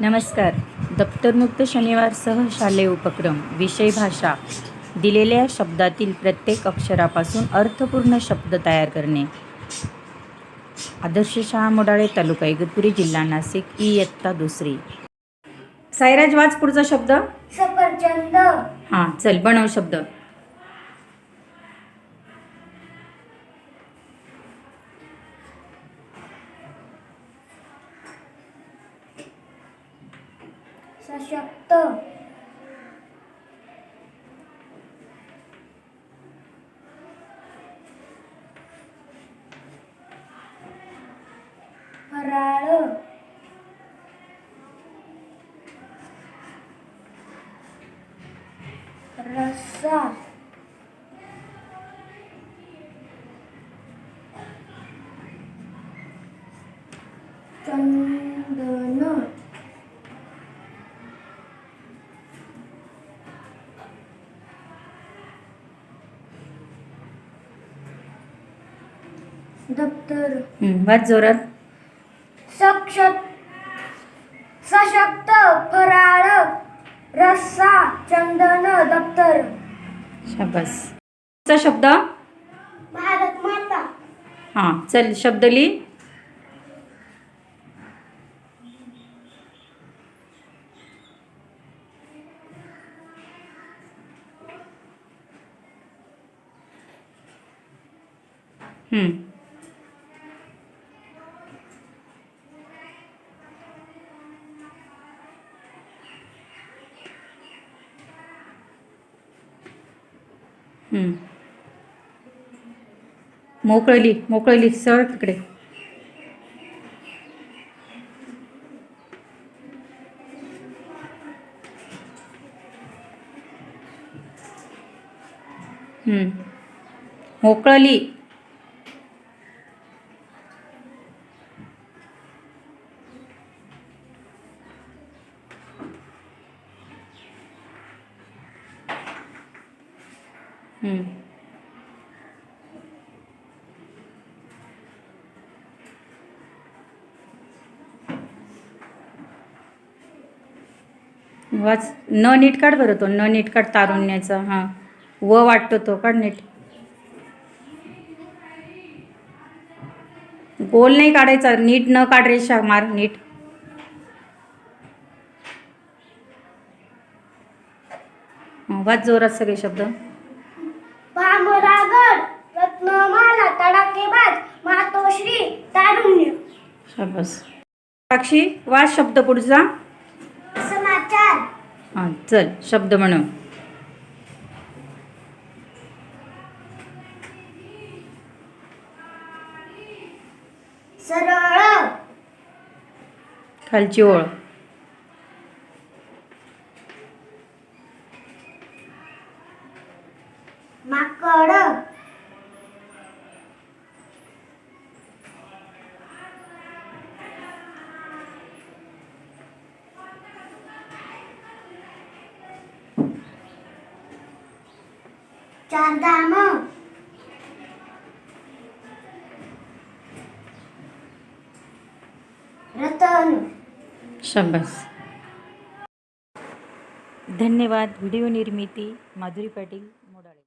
नमस्कार. दप्तरमुक्त शनिवारसह शालेय उपक्रम विषय भाषा दिलेल्या शब्दातील प्रत्येक अक्षरापासून अर्थपूर्ण शब्द तयार करणे. आदर्श शाळा मोडाळे तालुका इगतपुरी जिल्हा नाशिक ई इयत्ता दुसरी. साईराज वाच पुढचा शब्द. सफरचंद. हां चल बनव शब्द. सशक्त फराळ रस्सा चंदन दप्तर. वाच जोरात. सक्षत सशक्त फराळ रस्सा चंदन दप्तर. शाबास. पुढचा शब्द? भारत माता. हां चल शब्द लिही हं. मोकळली मोकळली सर तिकडे. मोकळली. वाच न नीट काढ बरं तो न नीट काढ तारुण्याचा हां. व वाटतो तो काढ नीट. गोल नाही काढायचा नीट न काढ रेषा मार नीट. वाच जोरात सगळे शब्द. मातोश्री तारुण्य. शाबास. साक्षी वाच शब्द पुढचा. समाचार. हां चल शब्द म्हणव सरळ. खालची ओळ. माकड. चारधाम रतन शाबास धन्यवाद व्हिडिओ निर्मिती माधुरी पाटील